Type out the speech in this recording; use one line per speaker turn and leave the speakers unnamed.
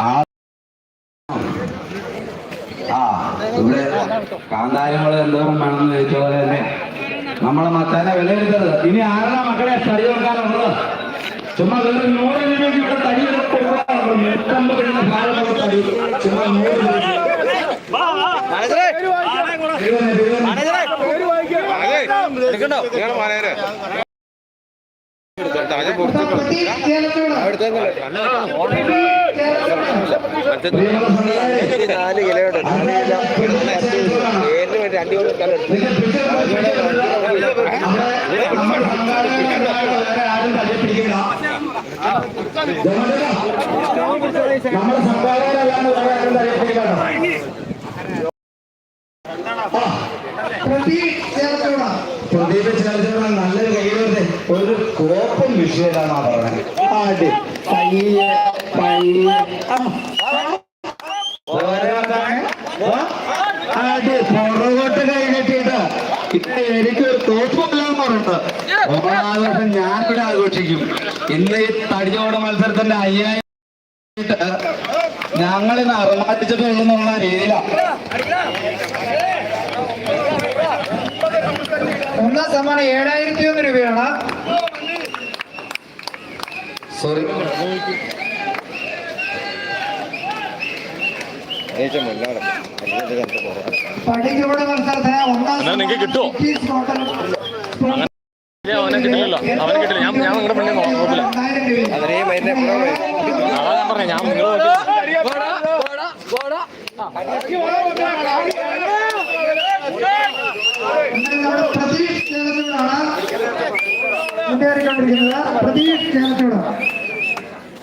ആ ഇവിടെ കാന്താരങ്ങൾ എന്തോരം വേണമെന്ന് ചോദിച്ച പോലെ തന്നെ നമ്മളെ മച്ചാനെ വിലയിരുത്തരുത് ഇനി ആരുടെ മക്കളെ തടി കൊടുക്കാനുള്ളത് ചുമ്മാ വേറെ നൂറ് രൂപയ്ക്ക് ഇവിടെ തടി കൊടുക്കാനുള്ളൂ നൂറ്റമ്പത് രൂപ ഇരുപത്, ഇരുപത്. പ്രിയമുള്ള സമുദായമേ,
നാല് കിലോയുടെ പേരിന് വേണ്ടി രണ്ട് കിലോ സ്ഥലം
നമ്മുടെ സംഘാടകരല്ലാണ്ട് വേറെ ആരും തല്ലിപ്പിടിക്കില്ല പ്രദീപ് ചേർച്ചയുടെ നല്ലൊരു കയ്യിലത്തെ ഒരു കോപ്പൻ വിഷയമാണ് പറഞ്ഞത്. ആദ്യ പയ്യെ ആദ്യ പുറകോട്ട് കൈ കെട്ടിയിട്ട് ഇത് എനിക്കൊരു തോപ്പില്ലാന്ന് പറഞ്ഞിട്ട് ഓണാഘോഷം ഞാനിവിടെ ആഘോഷിക്കും ഇന്ന് ഈ തടിയോട മത്സരത്തിന്റെ അയ്യായിരം ഞങ്ങളിന്ന് അറുമാറ്റിച്ചിട്ടുള്ള രീതിയിലാണ്
ഒന്നാം സമ്മാനം ഏഴായിരത്തി ഒന്ന് രൂപയാണ്.
സോറി
കിറ്റീസ് ഹോട്ടൽ
ഇല്ല, അവനെ കിട്ടില്ലല്ലോ. അവനെ കിട്ടില്ല. ഞാൻ ഞാൻ നിങ്ങളുടെ പെണ്ണെ നോക്കില്ല അതാ ഞാൻ പറഞ്ഞ. ഞാൻ നിങ്ങൾ
നമ്മുടെ പ്രതീഷ്